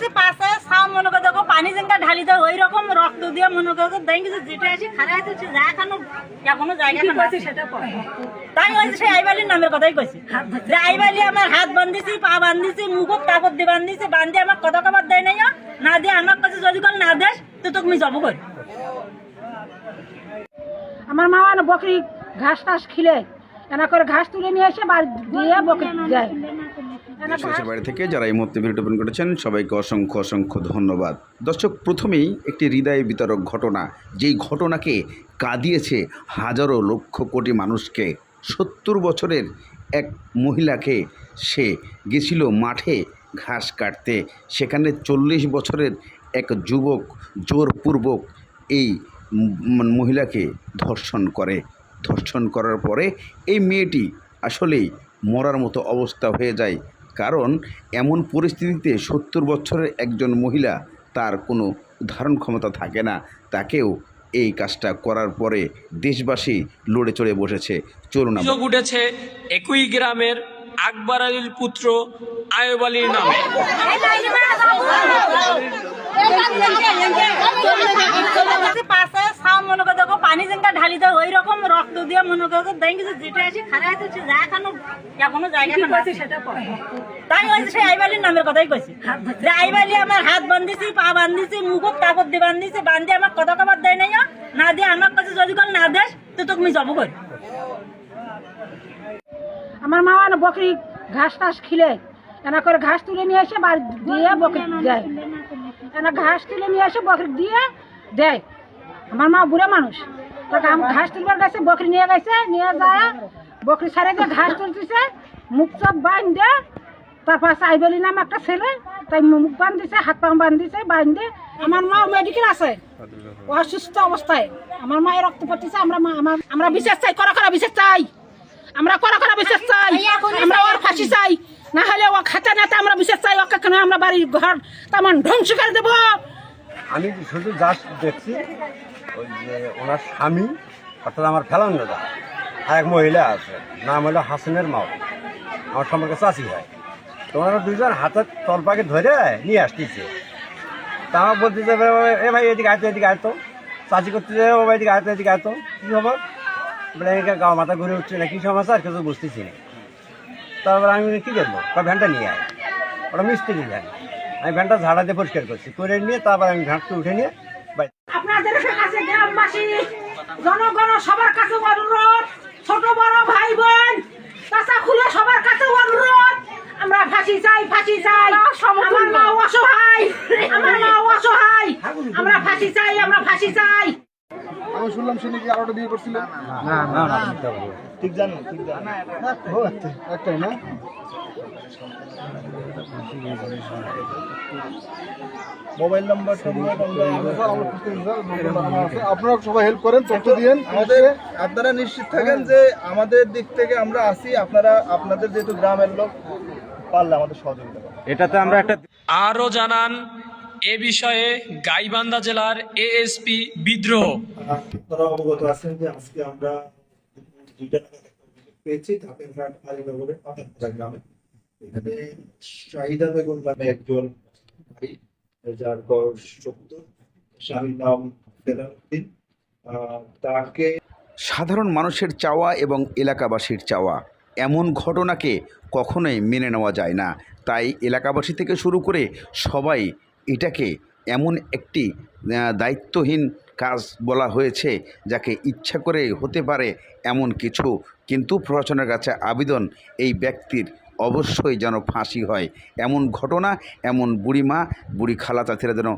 আছে পাশে সাউ মনে করে দেখো পানি ঢালি দেয় ওই রকম রক্ত দিয়ে মনে করে দেখি যে যেটা আছে খারাপ আছে সে যা এখনও জায়গা সেটা তাই সেই আইবালির নামের কথাই কইছি। যে আইবালি আমার হাত বান্ধিছি পা বান্ধিছি মুখত কাপড় দিয়ে বান্ধিছি বান্ধি আমার কত কাপড় দেয় নাই না দিয়ে আমার কাছে যদি কোন না দেশ তো তোকে আমি যাব করি। আমার মা না বকরি ঘাস টাস খিলে এনা করে ঘাস তুলে নিয়ে এসে বাড়ি দিয়ে বকরি এনা দেশ দেশের বাইরে থেকে যারা এই মুহূর্তে ভিডিও ওপেন করেছেন সবাইকে অসংখ্য অসংখ্য ধন্যবাদ। দর্শক প্রথমেই একটি হৃদয় বিতরক ঘটনা যেই ঘটনাকে কাঁদিয়েছে হাজারো লক্ষ কোটি মানুষকে সত্তর বছরের এক মহিলাকে সে গেছিল মাঠে ঘাস কাটতে। সেখানে চল্লিশ বছরের এক যুবক জোরপূর্বক এই মহিলাকে ধর্ষণ করে। ধর্ষণ করার পরে এই মেয়েটি আসলেই মরার মতো অবস্থা হয়ে যায়। কারণ এমন পরিস্থিতিতে সত্তর বছরের একজন মহিলা তার কোনো ধারণ ক্ষমতা থাকে না। তাকেও এই কাজটা করার পরে দেশবাসী লড়ে চড়ে বসেছে। চলুন অভিযোগ উঠেছে একই গ্রামের আকবর আলীর পুত্র আয়ব আলীর নামে। পাশে সাউ মনে করে দেখো পানি যেনকা ঢালি দেয় ওই রকম রক্ত দিয়ে মনে করে যেটা আছে খারাপ আছে যা এখনও এখনও জায়গা তাই সেই আইবালির নামের কথাই কইছি। যে আইবালি আমার হাত বান্ধিছি পা বান্ধিছি মুখত কাপড় দিয়ে বান্ধিছি বান্ধি আমার কাপড় দেয় নাই না দিয়ে আমার কাছে যদি না দেশ তো তোকে আমি যাব করি। আমার মা না বকরি ঘাস টাস খিলে। এনা করে ঘাস তুলে নিয়ে এসে বাড়ি দিয়ে বকরি দেয়। এনা ঘাস তুলে নিয়ে এসে বকরি দিয়ে দেয়। আমার মা বুড়া মানুষ। আম ঘাস তুলবার গেছে বকরি নিয়ে গেছে নিয়ে যায় বকরি ছাড়ে দিয়ে ঘাস তুলতেছে মুখ চোখ বাঁধে তারপর সাইবেলি নাম একটা ছেলে তাই মুখ বান্ধিছে হাত পা বান্ধিছে বাঁধে আমার মা মেডিকেল আছে অসুস্থ অবস্থায় আমার মায়ের রক্ত পড়তেছে আমরা আমার আমরা বিশেষ চাই করা করা বিশেষ চাই আমরা করা করা বিশেষ চাই আমরা ওর ফাঁসি চাই না হলে ও খাতা নাতে আমরা বিশেষ চাই ওকে কেন আমরা বাড়ির ঘর তেমন ধ্বংস করে দেবো? আমি শুধু জাস্ট দেখছি ওই যে ওনার স্বামী, অর্থাৎ আমার ফেলান দাদা, আর এক মহিলা আছে, নাম হলো হাসিনের মাও। আমার সম্পর্কে চাষি হয়। তো ওনারা দুজন হাতের তলপাকে ধরে নিয়ে আসতেছে। তা আমার বলতেছে এ ভাই, এদিকে আয়তো এদিকে আয়তো চাষি করতেছে ও ভাই, এদিকে আয়তো এদিকে আয়তো কী খবর? বলে, এদিকে গাও মাথা ঘুরে উঠছে না, কী সমস্যা? আর কিছু বুঝতেছি না। তারপর আমি কী করব? ভ্যানটা নিয়ে আয়। ওটা মিস্ত্রি ভ্যান। আমি ভ্যানটা ঝাড়া দিয়ে পরিষ্কার করছি করে নিয়ে তারপর আমি ভ্যানটা উঠে নিয়ে আপনাদের কাছে গ্রামবাসী জনগণ সবার কাছে অনুরোধ ছোট বড় ভাই বোন কাঁচা খুলে সবার কাছে অনুরোধ আমরা ফাঁসি চাই ফাঁসি চাই আমার মা অসহায় আমার মা অসহায় আমরা ফাঁসি চাই আমরা ফাঁসি চাই আমি শুনলাম সে নাকি আরোটা বিয়ে করছিল না না না ঠিক জানো ঠিক জানো একটাই না মোবাইল নাম্বার আপনারা সবাই হেল্প করেন তথ্য দিয়েন। আমাদের আপনারা নিশ্চিত থাকেন যে আমাদের দিক থেকে আমরা আসি আপনারা আপনাদের যেহেতু গ্রামের লোক পারলে আমাদের সহযোগিতা এটাতে আমরা একটা আরও জানান এ বিষয়ে গাইবান্ধা জেলার এএসপি বিদ্রোহ। আপনারা অবগত আছেন যে আজকে আমরা দুইটা পেয়েছি পাতানপাড়া গ্রামে। এখানে শাহিদা বেগম নামে একজন যার বয়স চোদ্দ, স্বামীর নাম ফেরাউদ্দিন। তাকে সাধারণ মানুষের চাওয়া এবং এলাকাবাসীর চাওয়া, এমন ঘটনাকে কখনোই মেনে নেওয়া যায় না। তাই এলাকাবাসী থেকে শুরু করে সবাই এটাকে এমন একটি দায়িত্বহীন কাজ বলা হয়েছে, যাকে ইচ্ছা করে হতে পারে এমন কিছু। কিন্তু প্রশাসনের কাছে আবেদন এই ব্যক্তির অবশ্যই যেন ফাঁসি হয়। এমন ঘটনা এমন বুড়ি মা বুড়ি খালা তাছাড়া যেন